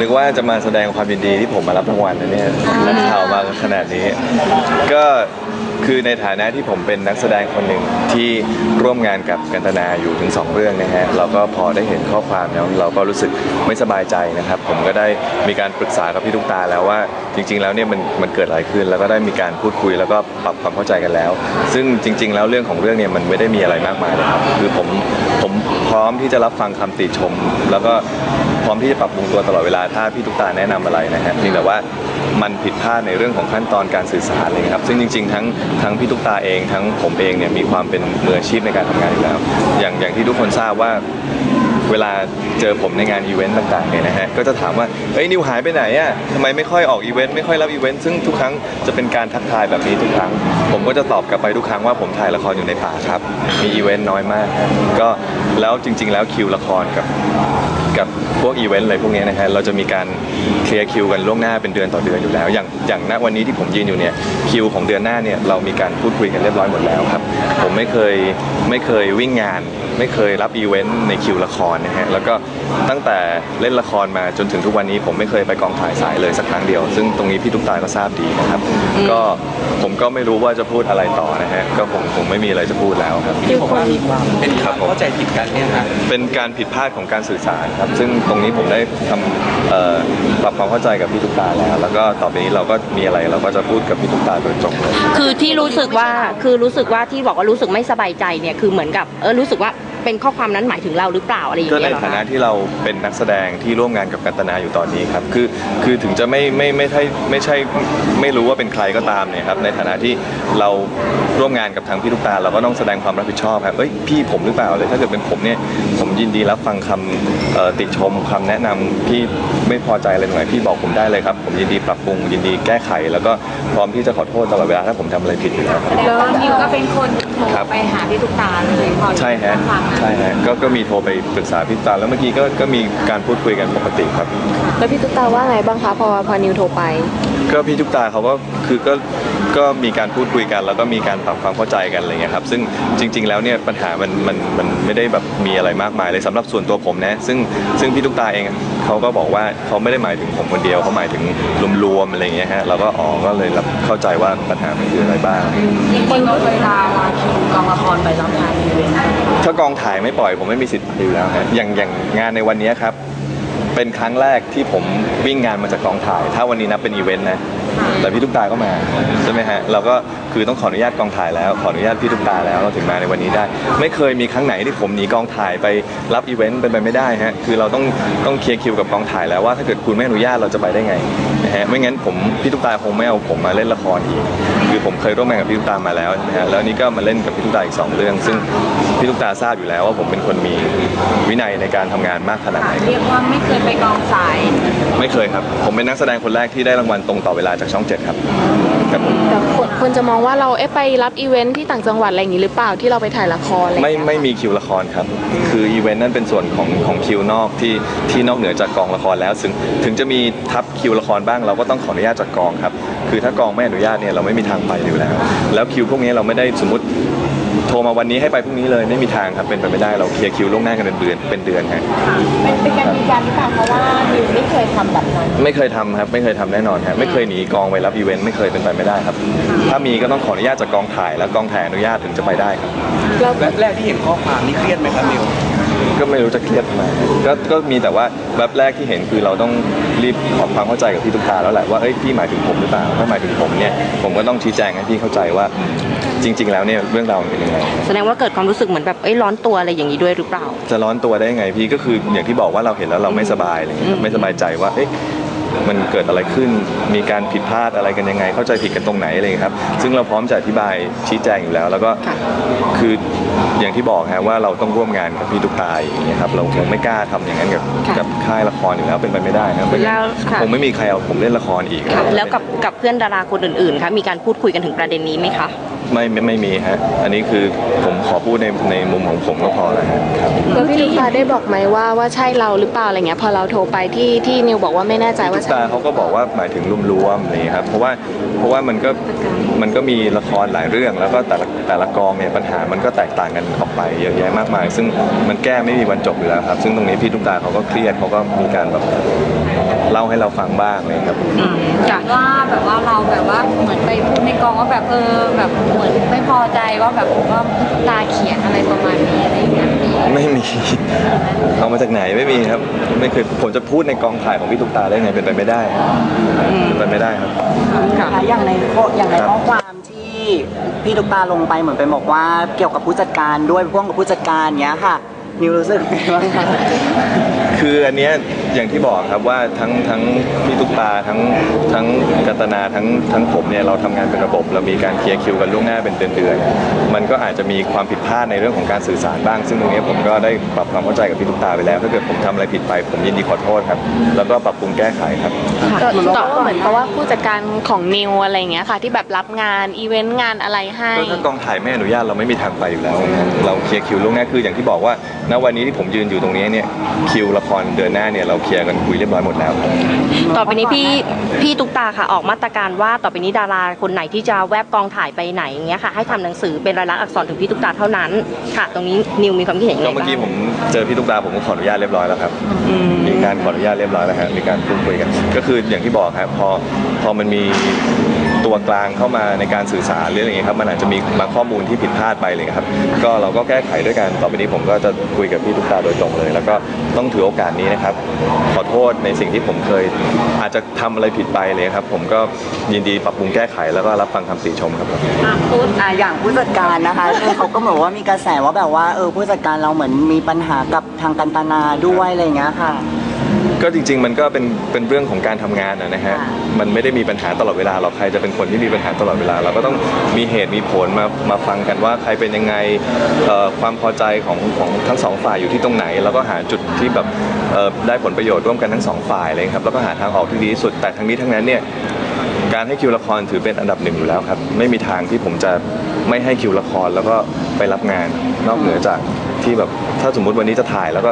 นึกว่าจะมาแสดงความยินดีที่ผมมารับรางวัลนะเนี่ยนักข่าวมาขนาดนี้ ก็คือในฐานะที่ผมเป็นนักแสดงคนหนึ่งที่ร่วมงานกับกันตนาอยู่ถึง 2 เรื่องนะฮะเราก็พอได้เห็นข้อความแล้วเราก็รู้สึกไม่สบายใจนะครับ ผมก็ได้มีการปรึกษากับพี่ทุกตาแล้วว่าจริง ๆ แล้วเนี่ยมันมันเกิดอะไรขึ้น แล้วก็ได้มีการพูดคุยแล้วก็ปรับความเข้าใจกันแล้ว ซึ่งจริง ๆ แล้วเรื่องของเรื่องเนี่ยมันไม่ได้มีอะไรมากมายเลยครับคือผมผมพร้อมที่จะรับฟังคำติชม แล้วก็พร้อมที่จะปรับปรุงตัวตลอดเวลาถ้าพี่ทุกตาแนะนำอะไรนะฮะเพียงแต่ว่ามันผิดพลาดในเรื่องของขั้นตอนการสื่อสารเลยครับ ซึ่งจริง ๆ ทั้งทั้งพี่ทุกตาเองทั้งผมเองเนี่ยมีความเป็นมืออาชีพในการทำงานอยู่แล้ว อย่างอย่างที่ทุกคนทราบว่า เวลาเจอผมในงานอีเวนต์ต่างๆเนี่ยนะฮะก็จะถามว่าเอ้ยนิวหายไปไหนอะทำไมไม่ค่อยออกอีเวนต์ไม่ค่อยรับอีเวนต์ซึ่งทุกครั้งจะเป็นการทักทายแบบนี้ทุกครั้ง ผมก็จะตอบกลับไปทุกครั้งว่าผมถ่ายละครอยู่ในป่าครับ มีอีเวนต์น้อยมาก ก็แล้วจริง ๆ แล้วคิวละครกับ กับพวกอีเวนต์อะไรพวกนี้นะฮะเราจะมีการเคลียร์คิวกันล่วงหน้าเป็นเดือนต่อเดือนอยู่แล้ว อย่างอย่างณวันนี้ที่ผมยืนอยู่เนี่ยคิวของเดือนหน้าเนี่ยเรามีการพูดคุยกันเรียบร้อยหมดแล้วครับ ผมไม่เคยไม่เคยวิ่งงาน ไม่เคยรับอีเวนต์ในคิวละครนะฮะแล้วก็ตั้งแต่เล่นละครมาจนถึงทุกวันนี้ ผมไม่เคยไปกองถ่ายสายเลยสักครั้งเดียว ซึ่งตรงนี้พี่ทุกตาก็ทราบดีนะครับก็ผมก็ไม่รู้ว่าจะพูดอะไรต่อนะฮะก็ผมผมไม่มีอะไรจะพูดแล้วครับที่บอกว่ามีความเป็นครับผมเข้าใจผิดกันเนี่ยฮะเป็นการผิดพลาดของการสื่อสารครับ ซึ่งตรงนี้ผมได้ทำปรับความเข้าใจกับพี่ตุ๊กตาแล้ว แล้วก็ต่อไปนี้เราก็มีอะไรเราก็จะพูดกับพี่ตุ๊กตาโดยตรงเลย คือที่รู้สึกว่าคือรู้สึกว่าที่บอกว่ารู้สึกไม่สบายใจเนี่ยคือเหมือนกับเออรู้สึกว่า เป็นข้อความนั้นหมายถึงเราหรือเปล่าอะไรอย่างก็ในเงี้ยเหรอฐานะคะ ที่เราเป็นนักแสดงที่ร่วมงานกับกันตนาอยู่ตอนนี้ครับคือคือถึงจะไม่ไม่ไม่ใช่ไม่ใช่ไม่รู้ว่าเป็นใครก็ตามเนี่ยครับในฐานะที่เราร่วมงานกับทางพี่ตุ๊กตาเราก็ต้องแสดงความรับผิดชอบครับเอ้ยพี่ผมหรือเปล่าเลยถ้าเกิดเป็นผมเนี่ยผมยินดีรับฟังคำเอ่อติชมคำแนะนำพี่ไม่พอใจอะไรตรงไหนพี่บอกผมได้เลยครับผมยินดีปรับปรุงยินดีแก้ไข แล้วก็พร้อมที่จะขอโทษตลอดเวลาถ้าผมทำอะไรผิดอยู่แล้วครับ แล้วนิวก็เป็นคนโทรครับไปหาพี่ตุ๊กตาเลยพอใช่ฮะ ฟังใช่ฮะก็ก็มีโทรไปปรึกษาพี่ตุ๊กตาแล้วเมื่อกี้ก็ก็มีการพูดคุยกันปกติครับ แล้วพี่ตุ๊กตาว่าไงบ้างคะพอพอนิวโทรไป ก็พี่ทุกตาเขาก็คือก็ ก็มีการพูดคุยกัน แล้วก็มีการปรับความเข้าใจกันอะไรเงี้ยครับซึ่งจริง ๆ แล้วเนี่ยปัญหามันมันมันไม่ได้แบบมีอะไรมากมายเลยสำหรับส่วนตัวผมนะซึ่งซึ่งพี่ทุกตาเองเขาก็บอกว่าเขาไม่ได้หมายถึงผมคนเดียวเขาหมายถึงรวมๆอะไรเงี้ยฮะเราก็อ๋อก็เลยรับเข้าใจว่าปัญหามันคืออะไรบ้างจริงๆเวลาลาคิวกองละครไปรับงานอีเวนต์ถ้ากองถ่ายไม่ปล่อยผมไม่มีสิทธิ์ไปอยู่แล้วฮะอย่างอย่างงานในวันนี้ครับ เป็นครั้งแรกที่ผมวิ่งงานมาจากกองถ่าย ถ้าวันนี้นับเป็นอีเวนต์นะแต่พี่ตุ๊กตาก็มาใช่ไหมฮะเราก็คือต้องขออนุญาตกองถ่ายแล้วขออนุญาตพี่ตุ๊กตาแล้วเราถึงมาในวันนี้ได้ ไม่เคยมีครั้งไหนที่ผมหนีกองถ่ายไปรับอีเวนต์เป็นไปไม่ได้ฮะคือเราต้องต้องเคลียร์คิวกับกองถ่ายแล้วว่าถ้าเกิดคุณไม่อนุญาตเราจะไปได้ไงนะฮะไม่งั้นผมพี่ตุ๊กตาคงไม่เอาผมมาเล่นละครอีกคือผมเคยร่วมงานกับพี่ตุ๊กตามาแล้วใช่ไหมฮะแล้วนี่ก็มาเล่นกับพี่ตุ๊กตาอีกสองเรื่อง ซึ่งพี่ตุ๊กตาทราบอยู่แล้วว่าผมเป็นคนมีวินัยในการทำงานมากขนาดไหนเรียกว่าไม่เคยไปกองสาย ไม่เคยครับ ผมเป็นนักแสดงคนแรกที่ได้รางวัลตรงต่อเวลาจากช่องเจ็ดครับครับผมแต่คนคนจะมองว่าเราเอ๊ะไปรับอีเวนท์ที่ต่างจังหวัดอะไรอย่างนี้หรือเปล่าที่เราไปถ่ายละครอะไรอย่างไม่เงี้ยไม่มีคิวละครครับ คืออีเวนต์นั่นเป็นส่วนของของคิวนอกที่ที่นอกเหนือจากกองละครแล้วถึงถึงจะมีทับคิวละครบ้างเราก็ต้องขออนุญาตจากกองครับ คือถ้ากองไม่อนุญาตเนี่ยเราไม่มีทางไปอยู่แล้ว แล้วคิวพวกนี้เราไม่ได้สมมติ โทรมาวันนี้ให้ไปพรุ่งนี้เลยไม่มีทางครับเป็นไปไม่ได้เราเคลียร์คิวล่วงหน้ากันเป็นเดือนเป็นเดือนฮะเป็นการยืนยันหรือเปล่าเพราะว่านิวไม่เคยทำแบบนั้นไม่เคยทำครับไม่เคยทำแน่นอนครับไม่เคยหนีกองไปรับอีเวนต์ไม่เคยเป็นไปไม่ได้ครับ ถ้ามีก็ต้องขออนุญาตจากกองถ่ายแล้วกองถ่ายอนุญาตถึงจะไปได้ครับ เราแวบแรกที่เห็นข้อความนี่เครียดไหมครับนิว ก็ไม่รู้จะเครียดทำไมก็ก็มีแต่ว่าแวบแรกที่เห็นคือเราต้องรีบขอความเข้าใจกับพี่ตุ๊กตาแล้วแหละว่าเอ้ยพี่หมายถึงผมหรือเปล่าถ้าหมายถึงผมเนี่ยผมก็ต้องชี้แจงให้พี่เข้าใจว่าจริง ๆ แล้วเนี่ยเรื่องราวมันเป็นยังไง แสดงว่าเกิดความรู้สึกเหมือนแบบเอ้ยร้อนตัวอะไรอย่างนี้ด้วยหรือเปล่า จะร้อนตัวได้ยังไงพี่ก็คืออย่างที่บอกว่าเราเห็นแล้วเราไม่สบายอะไรเงี้ยครับไม่สบายใจว่าเอ๊ะ มันเกิดอะไรขึ้น มีการผิดพลาดอะไรกันยังไง เข้าใจผิดกันตรงไหนอะไรเงี้ยครับ ซึ่งเราพร้อมจะอธิบายชี้แจงอยู่แล้ว แล้วก็ค่ะคืออย่างที่บอกฮะว่าเราต้องร่วมงานกับพี่ตุ๊กตาอย่างเงี้ยครับเราคงไม่กล้าทำอย่างนั้นกับค่ะกับค่ายละครอยู่แล้วเป็นไปไม่ได้ครับไม่งั้นแล้วค่ะคงไม่มีใครเอาผมเล่นละครอีกค่ะแล้วกับกับเพื่อนดาราคนอื่นๆคะมีการพูดคุยกันถึงประเด็นนี้ไหมคะ ไม่ไม่ไม่มีฮะ อันนี้คือผมขอพูดในในมุมของผมก็พอแล้วฮะครับ แล้วพี่ตุ๊กตาได้บอกไหมว่าว่าใช่เราหรือเปล่าอะไรเงี้ยพอเราโทรไปที่ที่นิวบอกว่าไม่แน่ใจว่าตุ๊กใช่ตาเขาก็บอกว่าหมายถึงรวมๆอะไรอย่างเงี้ยครับเพราะว่าเพราะว่ามันก็มันก็มีละครหลายเรื่องแล้วก็แต่ละแต่ละกองเนี่ยปัญหามันก็แตกต่างกันออกไปเยอะแยะมากมาย ซึ่งมันแก้ไม่มีวันจบอยู่แล้วครับ ซึ่งตรงนี้พี่ตุ๊กตาเขาก็เครียดเขาก็มีการแบบเล่าให้เราฟังบ้างเลยครับอืมจ้ะว่าแบบว่าเราแบบว่าเห มือนไปพูดในกองว่าแบบเออแบบเหมือนไม่พอใจว่าแบบว่าตาเขียนอะไรประมาณนี้อะไรอย่างเงี้ยมีไม่มี เอามาจากไหนไม่มีครับ ไม่เคยผมจะพูดในกองถ่ายของพี่ตุ๊กตาได้ไงเป็นไปไม่ได้เป็นไปไม่ได้ครับค่ะค่ะอย่างในข้ออย่างในครับข้อความที่พี่ตุ๊กตาลงไปเหมือนไปบอกว่าเกี่ยวกับผู้จัดการด้วยพ่วงกับผู้จัดการเนี้ยค่ะ นิวรู้สึกไงบ้างคะคืออันเนี้ยอย่างที่บอกครับว่าทั้งทั้งพี่ตุ๊กตาทั้งทั้งกัตนาทั้งทั้งผมเนี่ยเราทำงานเป็นระบบ เรามีการเคลียร์คิวกันล่วงหน้าเป็นเดือนๆมันก็อาจจะมีความผิดพลาดในเรื่องของการสื่อสารบ้าง ซึ่งตรงเนี้ยผมก็ได้ปรับความเข้าใจกับพี่ตุ๊กตาไปแล้ว ถ้าเกิดผมทำอะไรผิดไป ผมยินดีขอโทษครับ แล้วก็ปรับปรุงแก้ไขครับค่ะเหมือนต่อว่าเหมือนกับว่าผู้จัดการของนิวอะไรอย่างเงี้ยค่ะ ที่แบบรับงานอีเวนต์งานอะไรให้ ก็ถ้ากองถ่ายไม่อนุญาตเราไม่มีทางไปอยู่แล้วนะเราเคลียร์คิวล่วงหน้าคืออย่างที่บอกว่าณวันนี้ที่ผมยืนอยู่ตรงนี้เนี่ยคิวละครเดือนหน้าเนี่ยเราเคลียร์กันคุยเรียบร้อยหมดแล้วครับต่อไปนี้พี่พี่ตุ๊กตาค่ะออกมาตรการว่าต่อไปนี้ดาราคนไหนที่จะแวบกองถ่ายไปไหนอย่างเงี้ยค่ะให้ทำหนังสือเป็นลายลักษณ์อักษรถึงพี่ตุ๊กตาเท่านั้นค่ะ ตรงนี้นิวมีความคิดเห็นยังไงก็เมื่อกี้บ้างผมเจอพี่ตุ๊กตาผมก็ขออนุญาตเรียบร้อยแล้วครับอืมมีการขออนุญาตเรียบร้อยแล้วครับมีการพูดคุยกัน ก็คืออย่างที่บอกครับพอพอมันมี ตัวกลางเข้ามาในการสื่อสารหรืออะไรเงี้ยครับมันอาจจะมีบางข้อมูลที่ผิดพลาดไปเลยครับก็เราก็แก้ไขด้วยกันต่อไปนี้ผมก็จะคุยกับพี่ตุ๊กตาโดยตรงเลย แล้วก็ต้องถือโอกาสนี้นะครับขอโทษในสิ่งที่ผมเคย อาจจะทำอะไรผิดไปเลยครับ ผมก็ยินดีปรับปรุงแก้ไขแล้วก็รับฟังคำติชมครับอะพูดอะอย่างผู้จัดการนะคะ ซึ่งเขาก็เหมือนว่ามีกระแสว่าแบบว่าเออผู้จัดการเราเหมือนมีปัญหากับทางกันตนาด้วยอะไรอย่างเงี้ยค่ะ ก็จริง ๆ มันก็เป็นเป็นเรื่องของการทำงานนะนะฮะค่ะมันไม่ได้มีปัญหาตลอดเวลาหรอกใครจะเป็นคนที่มีปัญหาตลอดเวลา เราก็ต้องมีเหตุมีผลมามาฟังกันว่าใครเป็นยังไงเอ่อความพอใจของของทั้งสองฝ่ายอยู่ที่ตรงไหน แล้วก็หาจุดที่แบบเอ่อได้ผลประโยชน์ร่วมกันทั้งสองฝ่ายเลยครับแล้วก็หาทางออกที่ดีที่สุดแต่ทั้งนี้ทั้งนั้นเนี่ยการให้คิวละครถือเป็นอันดับหนึ่งอยู่แล้วครับไม่มีทางที่ผมจะไม่ให้คิวละครแล้วก็ไปรับงานนอกเหนือจาก ที่แบบถ้าสมมุติวันนี้จะถ่ายแล้วก็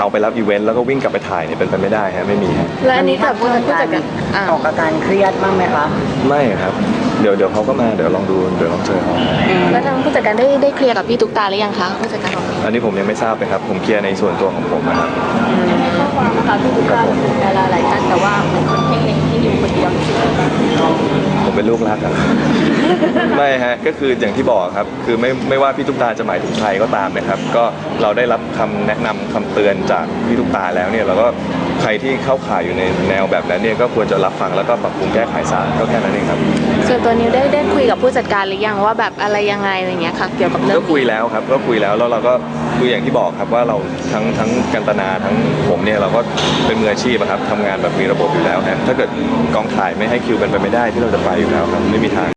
เอาไปรับอีเวนต์แล้วก็วิ่งกลับไปถ่ายเนี่ยเป็นไปไม่ได้ฮะไม่มีฮะและอันนี้กับผู้จัดการอ่าออกอาการเครียดบ้างไหมคะไม่ครับ เดี๋ยวเดี๋ยวเขาก็มาเดี๋ยวลองดูเดี๋ยวลองเจอเขาแล้วทางผู้จัดการได้ได้เคลียร์กับพี่ตุ๊กตาหรือยังคะผู้จัดการของนิวอันนี้ผมยังไม่ทราบเลยครับ ผมเคลียร์ในส่วนตัวของผมนะครับข้อความค่ะที่ตุ๊กตาถึงดาราหลายท่านแต่ว่าเหมือนคนเพ่งเล็งที่นิวคนเดียวผมเป็นลูกรักครับไม่ฮะก็คืออย่างที่บอกครับ คือไม่ไม่ว่าพี่ตุ๊กตาจะหมายถึงใครก็ตามนะครับ ก็เราได้รับคำแนะนำคำเตือนจากพี่ตุ๊กตาแล้วเนี่ยเราก็ใครที่เข้าข่ายอยู่ในแนวแบบนั้นเนี่ยก็ควรจะรับฟังแล้วก็ปรับปรุงแก้ไขซะก็แค่นั้นเองครับ ส่วนตัวนิวได้ได้คุยกับผู้จัดการหรือยังว่าแบบอะไรยังไงอะไรเงี้ยค่ะ เกี่ยวกับเรื่อก็งคุยนี้แล้วครับก็คุยแล้วแล้วเราก็คืออย่างที่บอกครับว่าเราทั้งทั้งกันตนาทั้งผมเนี่ยเราก็เป็นมืออาชีพอะครับทำงานแบบมีระบบอยู่แล้วนะถ้าเกิดกองถ่ายไม่ให้คิวเป็นไปไม่ได้ที่เราจะไปอยู่แล้วครับไม่มีทาง